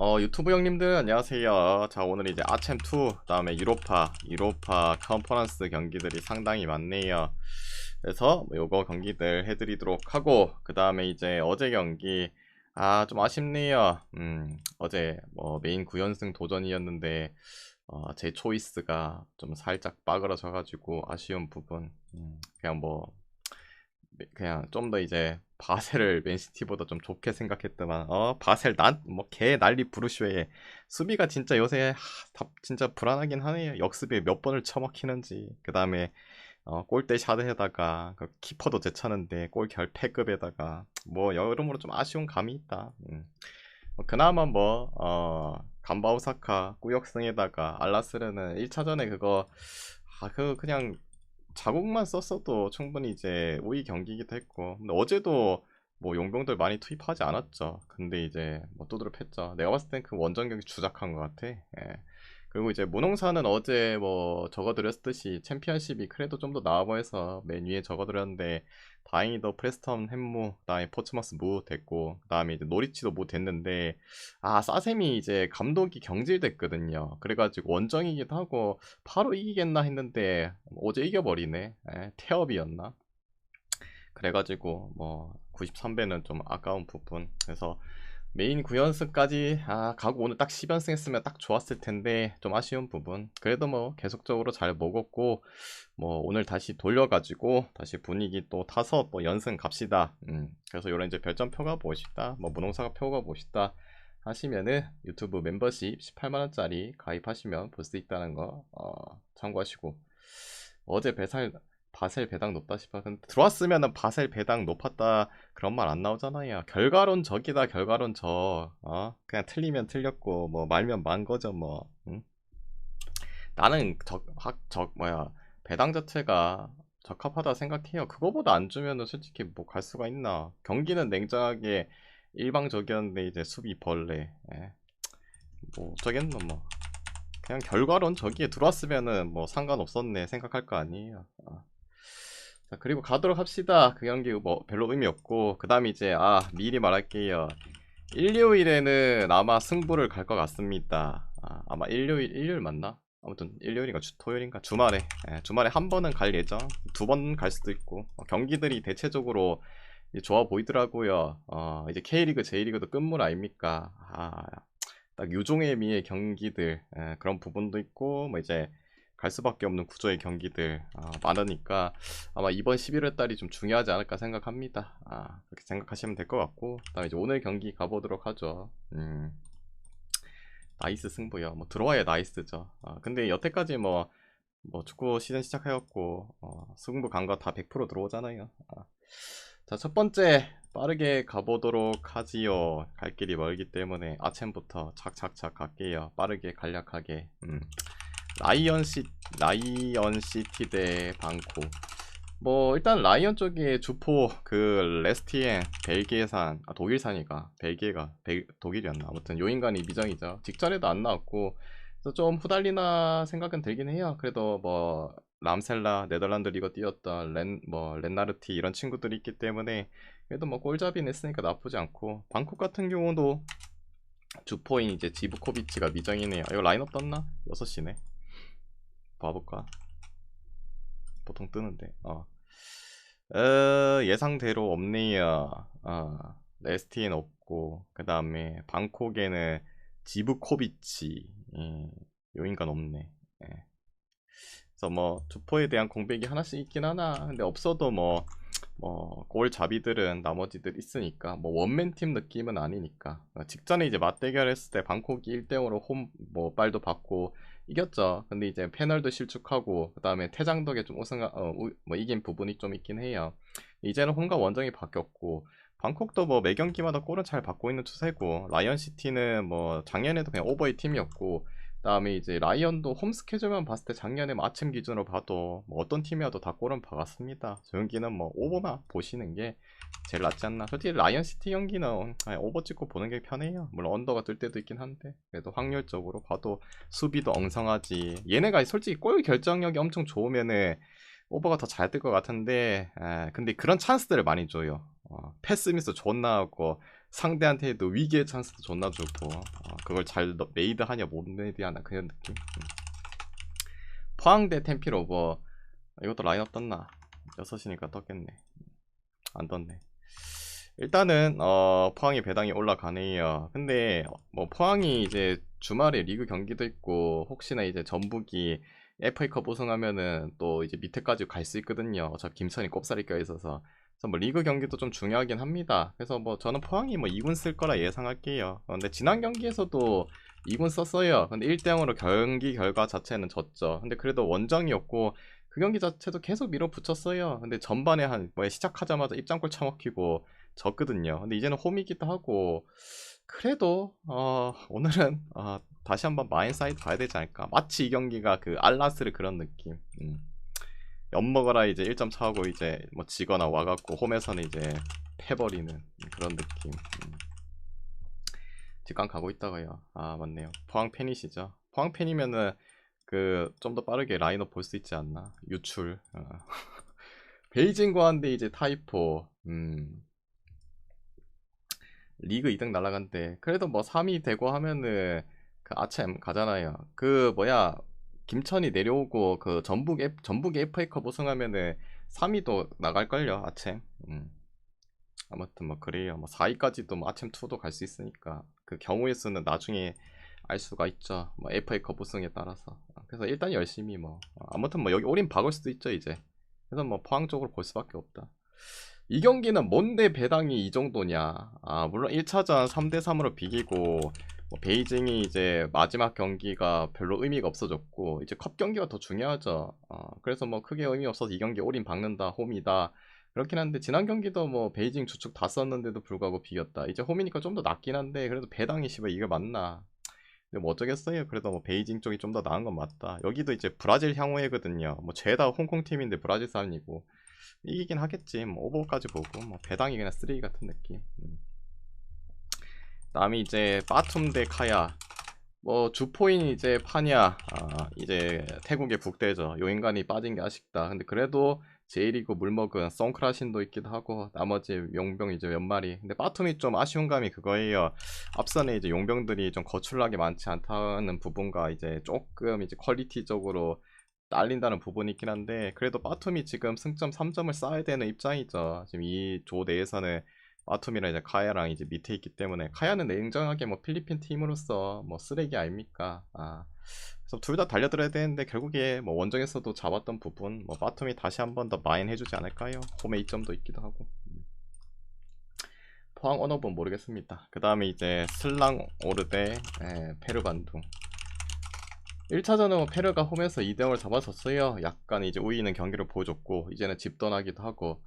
어, 유튜브 형님들 안녕하세요. 자, 오늘 이제 아챔2, 그다음에 유로파, 유로파 컨퍼런스 경기들이 상당히 많네요. 그래서 뭐 요거 경기들 해드리도록 하고, 그 다음에 이제 어제 경기 아, 좀 아쉽네요. 음, 어제 뭐 메인 9연승 도전이었는데 어, 제 초이스가 좀 살짝 빠그러져 가지고 아쉬운 부분. 음, 그냥 뭐 그냥 좀 더 이제 바셀을 맨시티보다 좀 좋게 생각했더만 어 바셀 난뭐개 난리 부르쇼에. 수비가 진짜 요새 하, 답 진짜 불안하긴 하네요. 역습에 몇 번을 처먹히는지. 그 다음에 어, 골대 샷에다가 그 키퍼도 제차는데 골 결패급에다가 뭐 여러모로 좀 아쉬운 감이 있다. 음. 뭐 그나마 뭐 어, 감바오사카 꾸역승에다가 알라스르는 1차전에 그거 아, 그 그냥 자국만 썼어도 충분히 이제 우위 경기이기도 했고 근데 어제도 뭐 용병들 많이 투입하지 않았죠. 근데 이제 뭐 두드럽 했죠. 내가 봤을 땐 그 원정 경기 주작한 것 같아. 예. 그리고 이제 문홍사는 어제 뭐 적어드렸듯이 챔피언십이 그래도 좀 더 나아 보여서 맨 위에 적어드렸는데 다행히도 프레스턴 햄무 그다음에 포츠마스 무 됐고 그다음에 이제 노리치도 무 됐는데 아 사셈이 이제 감독이 경질됐거든요. 그래가지고 원정이기도 하고 바로 이기겠나 했는데 어제 이겨버리네. 에, 태업이었나? 그래가지고 뭐 93배는 좀 아까운 부분. 그래서 메인 9연승까지 아 가고 오늘 딱 10연승 했으면 딱 좋았을 텐데 좀 아쉬운 부분. 그래도 뭐 계속적으로 잘 먹었고 뭐 오늘 다시 돌려가지고 다시 분위기 또 타서 뭐 연승 갑시다. 음 그래서 요런 이제 별점표가 멋있다 뭐 무농사가 표가 멋있다 하시면은 유튜브 멤버십 18만원짜리 가입하시면 볼 수 있다는 거 어, 참고하시고. 어제 배살 바셀 배당 높다 싶어. 근데 들어왔으면은 바셀 배당 높았다 그런 말 안 나오잖아요. 결과론 적이다 결과론 적. 어? 그냥 틀리면 틀렸고 뭐 말면 만 거죠 뭐. 응? 나는 적학적 뭐야 배당 자체가 적합하다 생각해요. 그거보다 안 주면은 솔직히 뭐 갈 수가 있나. 경기는 냉정하게 일방적이었는데 이제 수비 벌레. 예. 뭐 어쩌겠노 뭐. 그냥 결과론 저기에 들어왔으면은 뭐 상관없었네 생각할 거 아니에요. 어. 자 그리고 가도록 합시다. 그 경기 뭐 별로 의미 없고 그 다음에 이제 아 미리 말할게요. 일요일에는 아마 승부를 갈 것 같습니다. 아, 아마 일요일 일요일 맞나? 아무튼 일요일인가 주, 토요일인가? 주말에 예, 주말에 한 번은 갈 예정? 두 번 갈 수도 있고 어, 경기들이 대체적으로 좋아 보이더라고요. 어, 이제 K리그 J리그도 끝물 아닙니까? 아, 딱 유종의 미의 경기들 예, 그런 부분도 있고 뭐 이제 갈 수밖에 없는 구조의 경기들 아, 많으니까 아마 이번 11월 달이 좀 중요하지 않을까 생각합니다. 아, 그렇게 생각하시면 될 것 같고 그다음에 이제 오늘 경기 가보도록 하죠. 음, 나이스 승부요. 뭐 들어와야 나이스죠. 아, 근데 여태까지 뭐, 뭐 축구 시즌 시작하였고 어, 승부 간거 다 100% 들어오잖아요. 아. 자, 첫 번째 빠르게 가보도록 하지요. 갈 길이 멀기 때문에 아침부터 착착착 갈게요. 빠르게 간략하게. 음. 라이언시 라이언시티 대 방코 뭐 일단 라이언 쪽에 주포 그 레스티엔 벨기에산 아 독일산이가 벨기에가 벨, 독일이었나? 아무튼 요 인간이 미정이죠. 직전에도 안 나왔고 그래서 좀 후달리나 생각은 들긴 해요. 그래도 뭐 람셀라 네덜란드 리거 뛰었던 렌 뭐 렌나르티 이런 친구들이 있기 때문에 그래도 뭐 꼴잡이는 했으니까 나쁘지 않고. 방콕 같은 경우도 주포인 이제 지브코비치가 미정이네요. 이거 라인업 떴나? 6시네 봐볼까? 보통 뜨는데 어. 어 예상대로 없네요 어, 레스티엔 없고 그 다음에 방콕에는 지브코비치 예, 요 인간 없네 예. 그래서 뭐 주포에 대한 공백이 하나씩 있긴 하나 근데 없어도 뭐 뭐 골잡이들은 나머지들 있으니까 뭐 원맨팀 느낌은 아니니까 직전에 이제 맞대결 했을 때 방콕이 1대0으로 홈 뭐 빨도 받고 이겼죠. 근데 이제 패널도 실축하고 그 다음에 태장 덕에 좀 우승 어, 뭐 이긴 부분이 좀 있긴 해요. 이제는 홈과 원정이 바뀌었고 방콕도 뭐 매 경기마다 골은 잘 받고 있는 추세고 라이언 시티는 뭐 작년에도 그냥 오버의 팀이었고 그 다음에 이제 라이언도 홈 스케줄만 봤을 때 작년에 뭐 아침 기준으로 봐도 뭐 어떤 팀이어도 다 골은 박았습니다. 저 경기는 뭐 오버만 보시는 게 제일 낫지 않나. 솔직히 라이언 시티 경기는 오버 찍고 보는 게 편해요. 물론 언더가 뜰 때도 있긴 한데 그래도 확률적으로 봐도 수비도 엉성하지. 얘네가 솔직히 골 결정력이 엄청 좋으면은 오버가 더 잘 뜰 것 같은데 에, 근데 그런 찬스들을 많이 줘요. 어, 패스 미스 존나 하고 상대한테도 위기의 찬스도 존나 주고 어, 그걸 잘 너- 메이드하냐 못 메이드하냐 그런 느낌. 음. 포항대 템피로버 이것도 라인업 떴나? 6시니까 떴겠네. 안 떴네. 일단은 어 포항이 배당이 올라가네요. 근데 뭐 포항이 이제 주말에 리그 경기도 있고 혹시나 이제 전북이 FA컵 우승하면은 또 이제 밑에까지 갈 수 있거든요. 어차피 김선이 꼽사리 껴 있어서. 그래서 뭐 리그 경기도 좀 중요하긴 합니다. 그래서 뭐 저는 포항이 뭐 2군 쓸 거라 예상할게요. 어, 근데 지난 경기에서도 2군 썼어요. 근데 1대0으로 경기 결과 자체는 졌죠. 근데 그래도 원정이었고 그 경기 자체도 계속 밀어붙였어요. 근데 전반에 한 뭐 시작하자마자 입장골 차먹히고 졌거든요. 근데 이제는 홈이기도 하고 그래도 어, 오늘은 어, 다시 한번 마인 사이드 봐야 되지 않을까. 마치 이 경기가 그 알라스를 그런 느낌. 음. 엿먹어라 이제 1점 차고 이제 뭐 지거나 와갖고 홈에서는 이제 패버리는 그런 느낌. 음. 뒷강 가고 있다가요. 아 맞네요. 포항 팬이시죠? 포항 팬이면은 그 좀 더 빠르게 라인업 볼 수 있지 않나? 유출. 어. 베이징과 한데 이제 타이포. 음. 리그 2등 날아간대. 그래도 뭐 3위 되고 하면은 그 아챔 가잖아요. 그 뭐야 김천이 내려오고 그 전북 F, 전북 FA컵 우승하면은 3위도 나갈걸요 아챔. 음. 아무튼 뭐 그래요. 뭐 4위까지도 뭐 아챔 2도 갈 수 있으니까 그 경우의 수는 나중에 알 수가 있죠. 뭐 FA컵 우승에 따라서. 그래서 일단 열심히 뭐 어, 아무튼 뭐 여기 올인 박을 수도 있죠 이제. 그래서 뭐 포항 쪽으로 볼 수밖에 없다. 이 경기는 뭔데 배당이 이 정도냐? 아 물론 1차전 3대3으로 비기고 뭐 베이징이 이제 마지막 경기가 별로 의미가 없어졌고 이제 컵 경기가 더 중요하죠. 어, 그래서 뭐 크게 의미 없어서 이 경기 올인 박는다 홈이다 그렇긴 한데 지난 경기도 뭐 베이징 주축 다 썼는데도 불구하고 비겼다. 이제 홈이니까 좀 더 낫긴 한데 그래도 배당이 씨발 이게 맞나? 근데 뭐 어쩌겠어요. 그래도 뭐 베이징 쪽이 좀 더 나은 건 맞다. 여기도 이제 브라질 향후회거든요. 뭐 죄다 홍콩 팀인데 브라질 사람이고 이기긴 하겠지. 뭐 오버까지 보고 뭐 배당이 그냥 쓰레기 같은 느낌. 음. 다음이 이제 빠툼 대 카야. 뭐 주포인 이제 파냐. 아, 이제 태국의 북대죠. 요 인간이 빠진 게 아쉽다. 근데 그래도 제일이고 물먹은 썬크라신도 있기도 하고 나머지 용병 이제 몇 마리. 근데 빠툼이 좀 아쉬운 감이 그거예요. 앞선에 이제 용병들이 좀 거출하게 많지 않다는 부분과 이제 조금 이제 퀄리티적으로 딸린다는 부분이 있긴 한데 그래도 빠툼이 지금 승점 3점을 쌓아야 되는 입장이죠. 지금 이 조 내에서는 빠툼이랑 이제 카야랑 이제 밑에 있기 때문에 카야는 냉정하게 뭐 필리핀 팀으로서 뭐 쓰레기 아닙니까? 아 그래서 둘 다 달려들어야 되는데 결국에 뭐 원정에서도 잡았던 부분 뭐 빠툼이 다시 한 번 더 마인 해주지 않을까요? 홈에 2점도 있기도 하고 음. 포항 언어본 모르겠습니다. 그 다음에 이제 슬랑 오르데 에, 페르 반둥 1차전은 뭐 페르가 홈에서 2대0을 잡아줬어요. 약간 이제 우위 있는 경기를 보여줬고 이제는 집 떠나기도 하고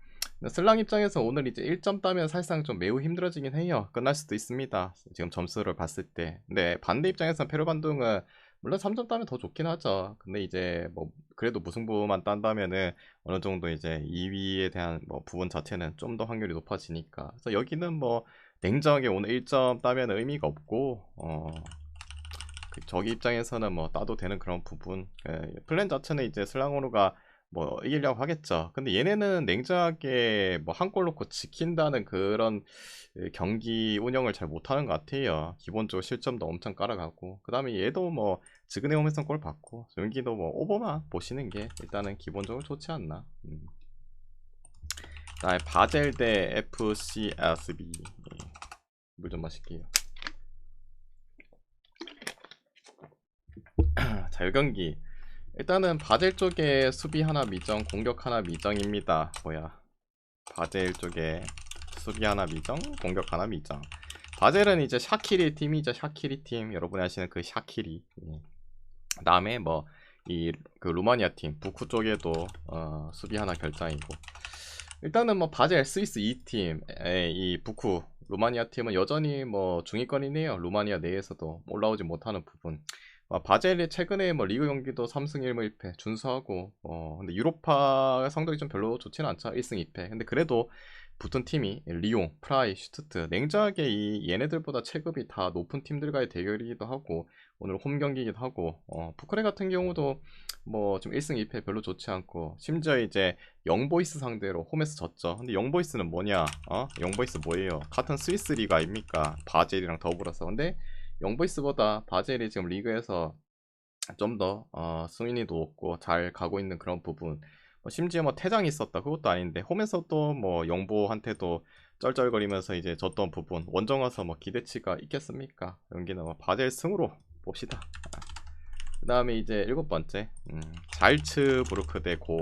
슬랑 입장에서 오늘 이제 1점 따면 사실상 좀 매우 힘들어지긴 해요. 끝날 수도 있습니다. 지금 점수를 봤을 때. 근데 반대 입장에서는 페르 반둥은 물론 3점 따면 더 좋긴 하죠. 근데 이제 뭐 그래도 무승부만 딴다면은 어느 정도 이제 2위에 대한 뭐 부분 자체는 좀 더 확률이 높아지니까. 그래서 여기는 뭐 냉정하게 오늘 1점 따면 의미가 없고 어그 저기 입장에서는 뭐 따도 되는 그런 부분. 예, 플랜 자체는 이제 슬랑오르가 뭐 이기려고 하겠죠. 근데 얘네는 냉정하게 뭐 한골 넣고 지킨다는 그런 예, 경기 운영을 잘 못하는 것 같아요. 기본적으로 실점도 엄청 깔아가고 그 다음에 얘도 뭐 지그네 홈에서 골 받고 여기도 뭐 오버만 보시는 게 일단은 기본적으로 좋지 않나. 음. 그다음에 바젤 대 FCSB 물좀 마실게요. 자, 이 경기 일단은 바젤 쪽에 수비 하나 미정, 공격 하나 미정입니다. 뭐야? 바젤 쪽에 수비 하나 미정, 공격 하나 미정. 바젤은 이제 샤키리 팀이죠. 샤키리 팀. 여러분이 아시는 그 샤키리. 예. 그다음에 뭐 이 그 루마니아 팀 부쿠 쪽에도 어, 수비 하나 결장이고. 일단은 뭐 바젤 스위스 2팀, 이 부쿠 루마니아 팀은 여전히 뭐 중위권이네요. 루마니아 내에서도 올라오지 못하는 부분. 아, 바젤이 최근에 뭐 리그 경기도 3승 1무 1패 준수하고 어 근데 유로파 성적이 좀 별로 좋지는 않죠. 1승 2패 근데 그래도 붙은 팀이 리옹, 프라이, 슈투트 냉정하게 이 얘네들보다 체급이 다 높은 팀들과의 대결이기도 하고 오늘 홈 경기이기도 하고 어 푸크레 같은 경우도 뭐 좀 1승 2패 별로 좋지 않고 심지어 이제 영보이스 상대로 홈에서 졌죠. 근데 영보이스는 뭐냐? 어? 영보이스 뭐예요? 같은 스위스 리그 아닙니까? 바젤이랑 더불어서. 근데 영보이스보다 바젤이 지금 리그에서 좀더 어, 승인이도 높고 잘 가고 있는 그런 부분. 뭐 심지어 뭐 퇴장이 있었다 그것도 아닌데 홈에서도 뭐 영보한테도 쩔쩔거리면서 이제 졌던 부분 원정 와서 뭐 기대치가 있겠습니까? 여기는 뭐 바젤 승으로 봅시다. 그 다음에 이제 일곱 번째 음, 잘츠부르크 대고.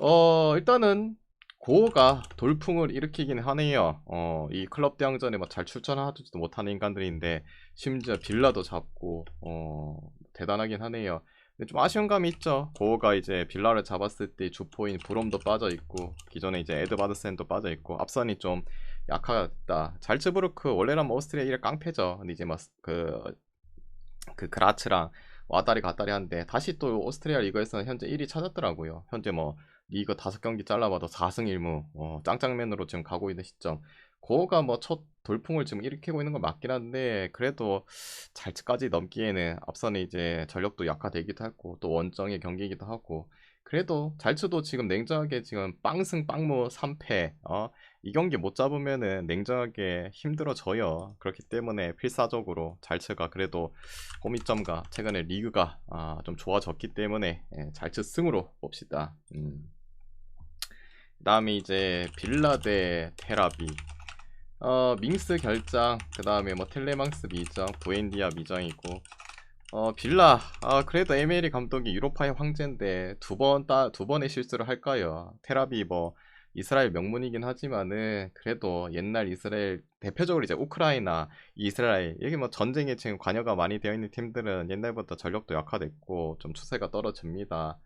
어 일단은 고가 돌풍을 일으키긴 하네요. 어, 이 클럽 대항전에 뭐 잘 출전하지도 못하는 인간들인데 심지어 빌라도 잡고 어, 대단하긴 하네요. 근데 좀 아쉬운 감이 있죠. 고가 이제 빌라를 잡았을 때 주포인 브롬도 빠져 있고 기존에 이제 에드바드센도 빠져 있고 앞선이 좀 약하다. 잘츠부르크 원래라면 오스트리아 1의 깡패죠. 근데 이제 막그 그 그라츠랑 왔다리 갔다리 한데 다시 또 오스트리아 리그에서는 현재 1위 찾았더라고요. 현재 뭐 리그 다섯 경기 잘라봐도 4승 1무 어, 짱짱맨으로 지금 가고 있는 시점. 고가 뭐 첫 돌풍을 지금 일으키고 있는 건 맞긴 한데 그래도 잘까지 넘기에는 앞선에 이제 전력도 약화되기도 했고 또 원정의 경기이기도 하고 그래도 잘츠도 지금 냉정하게 지금 빵승 빵무 3패 어? 이 경기 못 잡으면은 냉정하게 힘들어져요. 그렇기 때문에 필사적으로 잘츠가 그래도 호미점과 최근에 리그가 아, 좀 좋아졌기 때문에 예, 잘츠 승으로 봅시다. 음. 그 다음에 이제 빌라 대 테라비. 어, 밍스 결장 그 다음에 뭐 텔레망스 미정 부엔디아 미정이고. 어 빌라 아 그래도 에메리 감독이 유로파의 황제인데 두 번 따 두 번의 실수를 할까요? 테라비 뭐 이스라엘 명문이긴 하지만은 그래도 옛날 이스라엘 대표적으로 이제 우크라이나, 이스라엘 여기 뭐 전쟁에 지금 관여가 많이 되어 있는 팀들은 옛날부터 전력도 약화됐고 좀 추세가 떨어집니다.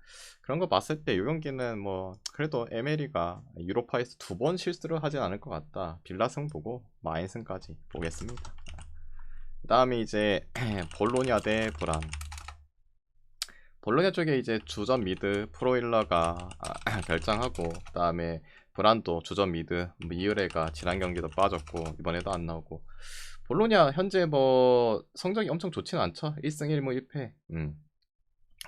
그런 거 봤을 때 이 경기는 뭐 그래도 에메리가 유로파에서 두 번 실수를 하진 않을 것 같다. 빌라승 보고 마인승까지 보겠습니다. 그 다음에 이제 볼로냐 대 브란. 볼로냐 쪽에 이제 주전 미드 프로일러가 아, 결장하고 그 다음에 브란도 주전 미드 뭐 이으레가 지난 경기도 빠졌고 이번에도 안 나오고. 볼로냐 현재 뭐 성적이 엄청 좋지는 않죠. 1승 1무 1패. 음.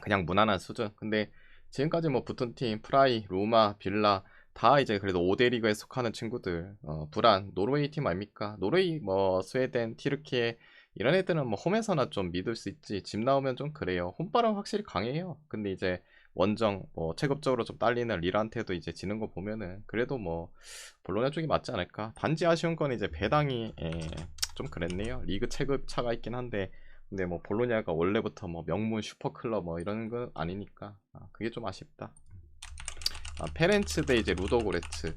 그냥 무난한 수준. 근데 지금까지 뭐 붙은 팀 프라이, 로마, 빌라 다 이제 그래도 5대 리그에 속하는 친구들. 어, 불안 노르웨이 팀 아닙니까? 노르웨이 뭐 스웨덴 티르키에 이런 애들은 뭐 홈에서나 좀 믿을 수 있지 집 나오면 좀 그래요. 홈바람 확실히 강해요. 근데 이제 원정 뭐 체급적으로 좀 딸리는 리란테도 이제 지는 거 보면은 그래도 뭐 볼로냐 쪽이 맞지 않을까? 단지 아쉬운 건 이제 배당이 예, 좀 그랬네요. 리그 체급 차가 있긴 한데 근데 뭐 볼로냐가 원래부터 뭐 명문 슈퍼클럽 뭐 이런 건 아니니까 아, 그게 좀 아쉽다. 아, 페렌츠 대 이제 루도고레츠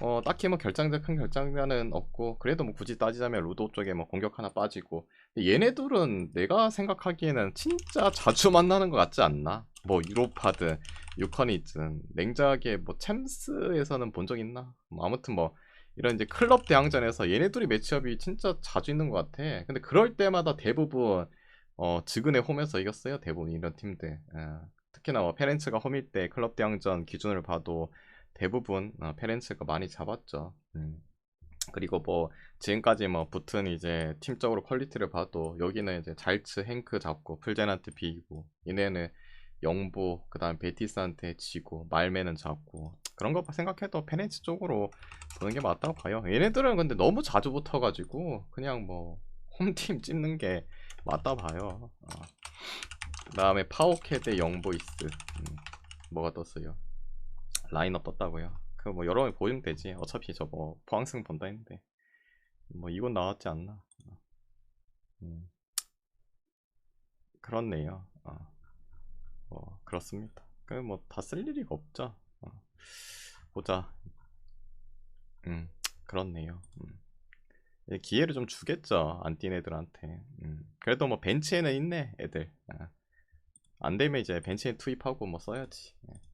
어, 딱히 뭐 결장자 큰 결장자는 없고 그래도 뭐 굳이 따지자면 루도 쪽에 뭐 공격 하나 빠지고 얘네들은 내가 생각하기에는 진짜 자주 만나는 것 같지 않나? 뭐 유로파든 유커니든 냉정하게 뭐 챔스에서는 본 적 있나? 뭐 아무튼 뭐 이런 이제 클럽 대항전에서 얘네들이 매치업이 진짜 자주 있는 것 같아. 근데 그럴 때마다 대부분 어, 지근의 홈에서 이겼어요. 대부분 이런 팀들. 어, 특히나 뭐 페렌츠가 홈일 때 클럽 대항전 기준을 봐도 대부분 어, 페렌츠가 많이 잡았죠. 음. 그리고 뭐 지금까지 뭐 붙은 이제 팀적으로 퀄리티를 봐도 여기는 이제 잘츠 행크 잡고 풀젠한테 비기고 얘네는 영보 그다음 베티스한테 지고 말매는 잡고 그런 거 생각해도 페렌츠 쪽으로 보는 게 맞다고 봐요. 얘네들은 근데 너무 자주 붙어가지고 그냥 뭐 홈팀 찝는 게 맞다 봐요. 어. 그다음에 파워캐드 영보이스 음, 뭐가 떴어요? 라인업 떴다고요. 그뭐 여러 번 보면 되지. 어차피 저 뭐 포항승 본다 했는데 뭐 이건 나왔지 않나. 음. 그렇네요. 어. 뭐 그렇습니다. 그 뭐 다 쓸 일이 없죠. 어. 보자. 음 그렇네요. 음. 기회를 좀 주겠죠 안 뛴 애들한테. 음. 그래도 뭐 벤치에는 있네 애들. 어. 안 되면 이제 벤치에 투입하고 뭐 써야지. 예.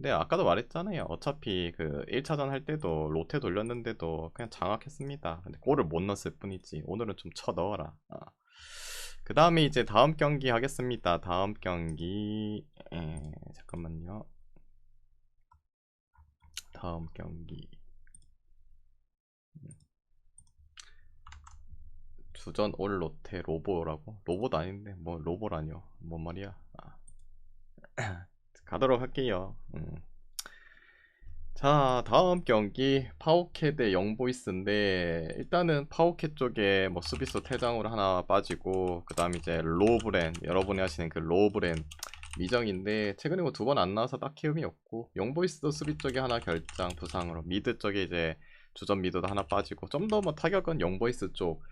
근데 아까도 말했잖아요. 어차피 그 1차전 할 때도 로테 돌렸는데도 그냥 장악했습니다. 근데 골을 못 넣었을 뿐이지. 오늘은 좀 쳐 넣어라. 아. 그 다음에 이제 다음 경기 하겠습니다. 다음 경기 에, 잠깐만요. 다음 경기 주전 올 로테 로보라고? 로봇 아닌데 뭐 로보라뇨? 뭔 말이야? 아. 가도록 할게요. 음. 자 다음 경기 파오케 대 영보이스인데 일단은 파오케 쪽에 뭐 수비수 퇴장으로 하나 빠지고 그 다음 이제 로브랜 여러분이 하시는 그 로브랜 미정인데 최근에 뭐 두 번 안 나와서 딱히 의미 없고 영보이스도 수비 쪽에 하나 결장 부상으로 미드 쪽에 이제 주전 미드도 하나 빠지고 좀 더 뭐 타격은 영보이스 쪽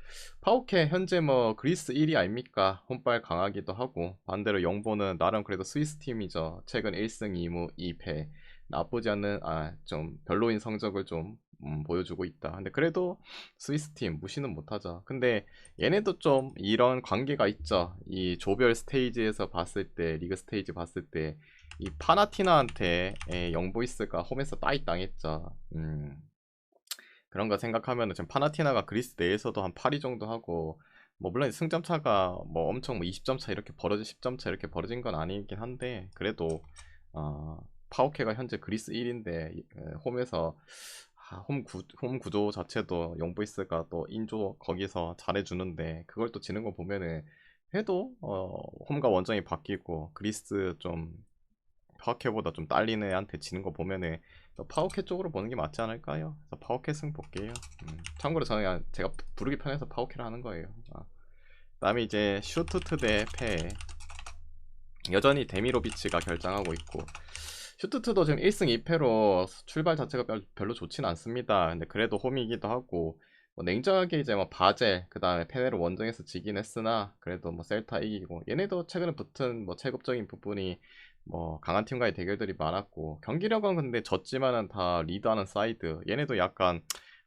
파오케 현재 뭐 그리스 1위 아닙니까 홈발 강하기도 하고 반대로 영보는 나름 그래도 스위스 팀이죠 최근 1승 2무 2패 나쁘지 않은 아 좀 별로인 성적을 좀 음, 보여주고 있다. 근데 그래도 스위스 팀 무시는 못하죠. 근데 얘네도 좀 이런 관계가 있죠. 이 조별 스테이지에서 봤을 때 리그 스테이지 봤을 때 이 파나티나한테 에, 영보이스가 홈에서 따이 당했죠. 음. 그런 거 생각하면 지금 파나티나가 그리스 내에서도 한 8위 정도 하고 뭐 물론 승점 차가 뭐 엄청 뭐 20점 차 이렇게 벌어진 10점 차 이렇게 벌어진 건 아니긴 한데 그래도 어 파오케가 현재 그리스 1인데 홈에서 홈, 구, 홈 구조 자체도 영보이스가 또 인조 거기서 잘해주는데 그걸 또 지는 거 보면은 해도 어, 홈과 원정이 바뀌고 그리스 좀 파오케보다 좀 딸리는 애한테 지는 거 보면은 파오케 쪽으로 보는 게 맞지 않을까요? 그래서 승 볼게요. 음, 참고로 저는 제가 부르기 편해서 파오케를 하는 거예요. 아. 그다음에 이제 슈투트 대패 여전히 데미로비치가 결장하고 있고 슈트트도 지금 1승 2패로 출발 자체가 별로 좋진 않습니다. 근데 그래도 홈이기도 하고 뭐 냉정하게 이제 뭐 바젤 그 다음에 페네로 원정에서 지긴 했으나 그래도 뭐 셀타 이기고 얘네도 최근에 붙은 뭐 체급적인 부분이 뭐 강한 팀과의 대결들이 많았고 경기력은 근데 졌지만은 다 리드하는 사이드 얘네도 약간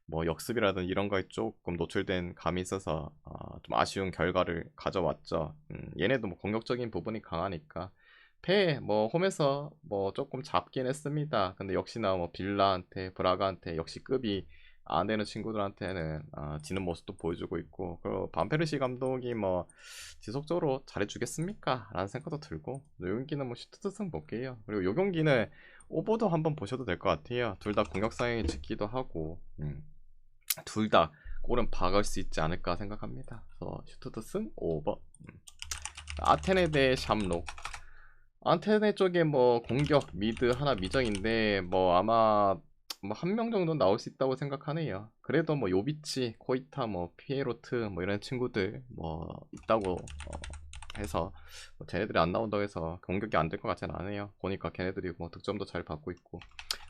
뭐 역습이라든 이런 거에 조금 노출된 감이 있어서 어, 좀 아쉬운 결과를 가져왔죠. 음, 얘네도 뭐 공격적인 부분이 강하니까 패, 뭐, 홈에서 뭐 조금 잡긴 했습니다. 근데 역시나 뭐 빌라한테, 브라가한테 역시 급이 안 되는 친구들한테는 어, 지는 모습도 보여주고 있고, 그리고 반페르시 감독이 뭐 지속적으로 잘해주겠습니까? 라는 생각도 들고, 요 경기는 뭐 슈트트승 볼게요. 그리고 요 경기는 오버도 한번 보셔도 될 것 같아요. 둘 다 공격 상향이 찍기도 하고, 음. 둘다 골은 박을 수 있지 않을까 생각합니다. 그래서 슈트트승 오버. 음. 아테네 대 샴록. 안테네 쪽에 뭐 공격 미드 하나 미정인데 뭐 아마 뭐 한 명 정도 나올 수 있다고 생각하네요. 그래도 뭐 요비치, 코이타, 뭐 피에로트 뭐 이런 친구들 뭐 있다고 어 해서 뭐 쟤네들이 안 나온다고 해서 공격이 안 될 것 같지는 않아요. 보니까 걔네들이 뭐 득점도 잘 받고 있고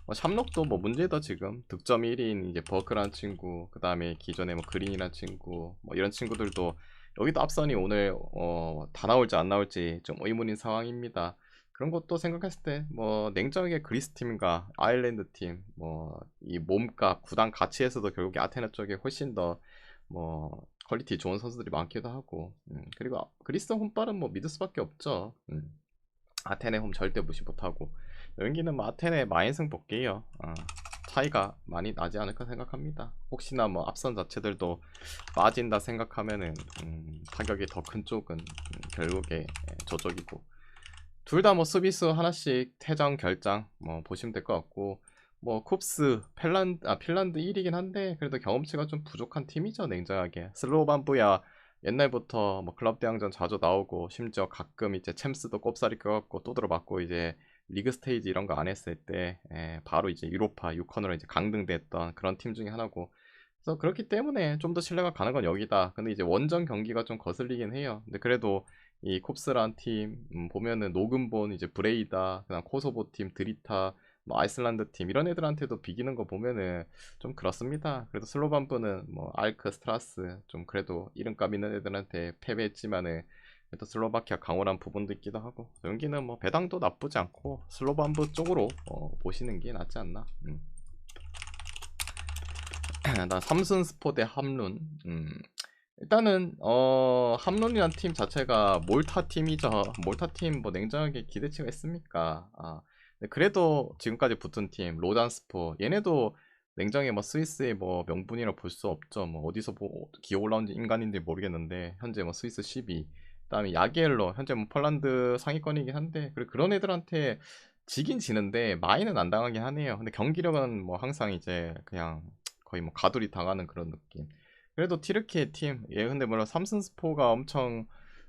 뭐 샴록도 뭐 문제다 지금 득점 1인 이제 버크란 친구 그 다음에 기존에 뭐 그린이란 친구 뭐 이런 친구들도 여기도 앞선이 오늘 어, 다 나올지 안 나올지 좀 의문인 상황입니다. 그런 것도 생각했을 때 뭐 냉정하게 그리스 팀과 아일랜드 팀 뭐 이 몸값 구단 가치에서도 결국에 아테네 쪽에 훨씬 더 뭐 퀄리티 좋은 선수들이 많기도 하고 음, 그리고 그리스 홈발은 뭐 믿을 수밖에 없죠. 음. 아테네 홈 절대 무시 못하고 여기는 뭐 아테네 마인승 볼게요. 어, 차이가 많이 나지 않을까 생각합니다. 혹시나 뭐 앞선 자체들도 빠진다 생각하면은 음, 타격이 더 큰 쪽은 음, 결국에 예, 저쪽이고 둘 다뭐 수비수 하나씩 퇴장 결장 뭐 보시면 될 것 같고 뭐 쿱스 핀란드 아 핀란드 1위긴 한데 그래도 경험치가 좀 부족한 팀이죠 냉정하게. 슬로반부야 옛날부터 뭐 클럽 대항전 자주 나오고 심지어 가끔 이제 챔스도 꼽사리 껴갖고 또 들어맞고 이제 리그 스테이지 이런 거 안 했을 때 에, 예, 바로 이제 유로파 6컨으로 이제 강등됐던 그런 팀 중에 하나고. 그래서 그렇기 때문에 좀 더 신뢰가 가는 건 여기다. 근데 이제 원정 경기가 좀 거슬리긴 해요. 근데 그래도 이 콥스란 팀 음, 보면은 노근본 이제 브레이다 그다음 코소보 팀 드리타 뭐 아이슬란드 팀 이런 애들한테도 비기는 거 보면은 좀 그렇습니다. 그래도 슬로반부는 뭐 알크 스트라스 좀 그래도 이름값 있는 애들한테 패배했지만은 또 슬로바키아 강호란 부분도 있기도 하고 여기는 뭐 배당도 나쁘지 않고 슬로반부 쪽으로 어, 보시는 게 낫지 않나. 음. 나 삼순 스포 대 함룬. 음. 일단은 어 함론이란 팀 자체가 몰타 팀이죠. 몰타 팀 뭐 냉정하게 기대치가 있습니까? 아 그래도 지금까지 붙은 팀 로단스포 얘네도 냉정히 뭐 스위스의 뭐 명분이라 볼 수 없죠. 뭐 어디서 뭐 기어 올라온 인간인지 모르겠는데 현재 뭐 스위스 12 그다음에 야기엘로 현재 뭐 폴란드 상위권이긴 한데 그리고 그런 애들한테 지긴 지는데 마이는 안 당하긴 하네요. 근데 경기력은 뭐 항상 이제 그냥 거의 뭐 가두리 당하는 그런 느낌. 그래도 티르키의 팀, 예, 근데 물론 삼슨스포가 엄청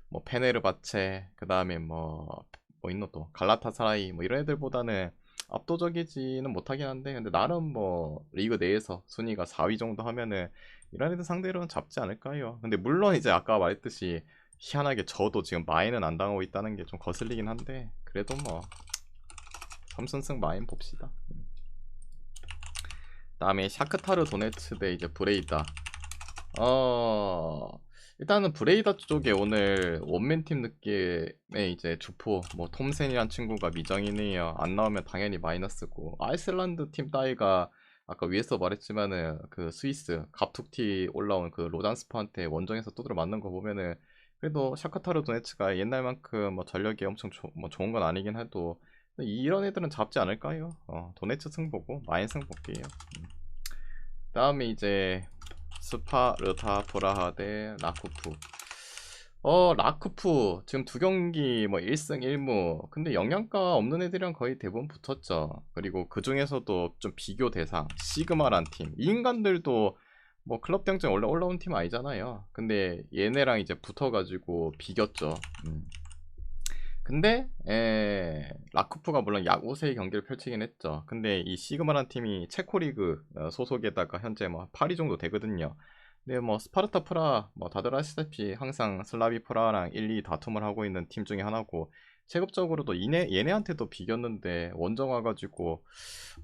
뭐 페네르바체, 그 다음에 뭐, 뭐 있노 또 갈라타사라이 뭐 이런 애들보다는 압도적이지는 못하긴 한데 근데 나름 뭐 리그 내에서 순위가 4위 정도 하면은 이런 애들 상대로는 잡지 않을까요? 근데 물론 이제 아까 말했듯이 희한하게 저도 지금 마인은 안 당하고 있다는 게 좀 거슬리긴 한데 그래도 뭐 삼선승 마인 봅시다. 음. 다음에 샤크타르 도네츠 대 이제 브레이다. 어 일단은 브레이다 쪽에 오늘 원맨팀 느낌의 이제 주포 뭐 톰센이란 친구가 미정이네요. 안 나오면 당연히 마이너스고 아이슬란드 팀 따위가 아까 위에서 말했지만은 그 스위스 갑툭튀 올라온 그 로단스파한테 원정에서 두드려 맞는 거 보면은 그래도 샤카타르 도네츠가 옛날만큼 뭐 전력이 엄청 조- 뭐 좋은 건 아니긴 해도 이런 애들은 잡지 않을까요? 어, 도네츠 승보고 마인 승볼게요. 음. 다음에 이제 스파르타 프라하 대 라쿠프. 어 라쿠프 지금 두 경기 뭐 1승 1무 근데 영양가 없는 애들이랑 거의 대부분 붙었죠. 그리고 그 중에서도 좀 비교 대상 시그마란 팀. 이 인간들도 뭐 클럽 대항전 원래 올라온 팀 아니잖아요. 근데 얘네랑 이제 붙어가지고 비겼죠. 음. 근데 에, 라쿠프가 물론 야구세의 경기를 펼치긴 했죠. 근데 이 시그마란 팀이 체코리그 어, 소속에다가 현재 뭐 8위 정도 되거든요. 근데 뭐 스파르타 프라 뭐 다들 아시다시피 항상 슬라비 프라랑 1, 2 다툼을 하고 있는 팀 중에 하나고 체급적으로도 얘네, 얘네한테도 비겼는데 원정 와가지고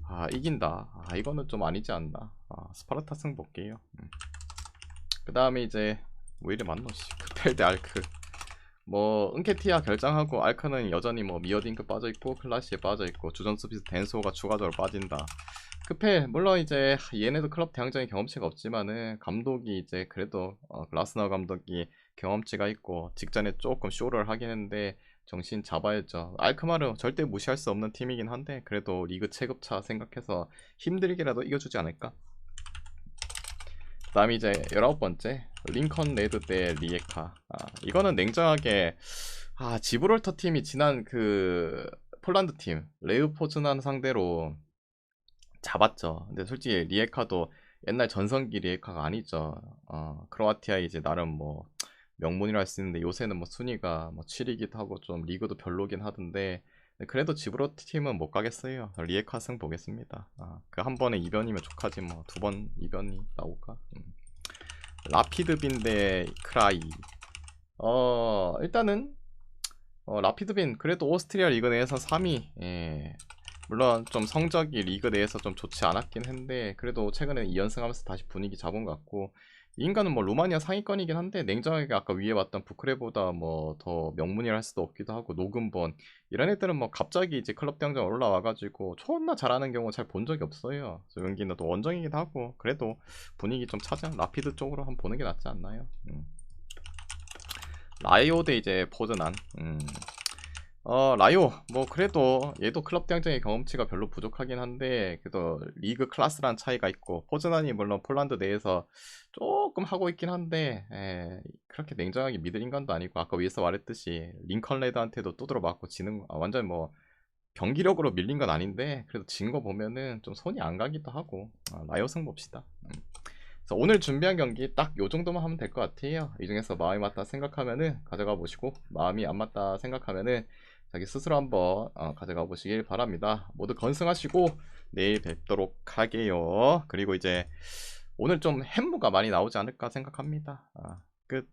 아 이긴다. 아 이거는 좀 아니지 않나. 아, 스파르타 승 볼게요. 음. 그 다음에 이제 뭐 이래 맞노 씨 대 알크. 뭐 은케티아 결장하고 알카는 여전히 뭐 미어딩크 빠져있고 클라시에 빠져있고 주전 수비수 댄소가 추가적으로 빠진다. 크페 물론 이제 얘네도 클럽 대항전의 경험치가 없지만은 감독이 이제 그래도 어, 글라스너 감독이 경험치가 있고 직전에 조금 쇼를 하긴 했는데 정신 잡아야죠. 알크마르 절대 무시할 수 없는 팀이긴 한데 그래도 리그 체급차 생각해서 힘들게라도 이겨주지 않을까 그 다음에 이제 열아홉 번째 링컨 레드 대 리에카. 아, 이거는 냉정하게 아 지브롤터 팀이 지난 그 폴란드 팀 레우 포즈난 상대로 잡았죠. 근데 솔직히 리에카도 옛날 전성기 리에카가 아니죠. 어, 크로아티아 이제 나름 뭐 명문이라 할 수 있는데 요새는 뭐 순위가 뭐 7위기도 하고 좀 리그도 별로긴 하던데 그래도 지브롤터 팀은 못 가겠어요. 리에카 승 보겠습니다. 아, 그 한 번에 이변이면 족하지 뭐. 두 번 이변이 나올까? 음. 라피드 빈 대 크라이. 어 일단은 어, 라피드 빈 그래도 오스트리아 리그 내에서 3위. 예. 물론 좀 성적이 리그 내에서 좀 좋지 않았긴 한데 그래도 최근에 2연승하면서 다시 분위기 잡은 것 같고 이 인간은 뭐 루마니아 상위권이긴 한데 냉정하게 아까 위에 봤던 부크레보다 뭐 더 명문이라 할 수도 없기도 하고 노근본 이런 애들은 뭐 갑자기 이제 클럽 대항전 올라와가지고 존나 잘하는 경우 잘 본 적이 없어요. 여기는 또 원정이기도 하고 그래도 분위기 좀 차지한 라피드 쪽으로 한번 보는 게 낫지 않나요? 음. 라이오 대 이제 포즈난 음. 어 라이오. 뭐 그래도 얘도 클럽 대항전의 경험치가 별로 부족하긴 한데 그래도 리그 클래스란 차이가 있고 포즈난이 물론 폴란드 내에서 조금 하고 있긴 한데 에, 그렇게 냉정하게 믿을 인간도 아니고 아까 위에서 말했듯이 링컨 레드한테도 두드려 맞고 지는 아, 완전 뭐 경기력으로 밀린 건 아닌데 그래도 진 거 보면은 좀 손이 안 가기도 하고 아, 라이오 승 봅시다. 음. 그래서 오늘 준비한 경기 딱 요 정도만 하면 될 것 같아요. 이 중에서 마음이 맞다 생각하면은 가져가 보시고 마음이 안 맞다 생각하면은 자기 스스로 한번 어, 가져가 보시길 바랍니다. 모두 건승하시고 내일 뵙도록 하게요. 그리고 이제 오늘 좀 햄무가 많이 나오지 않을까 생각합니다. 아,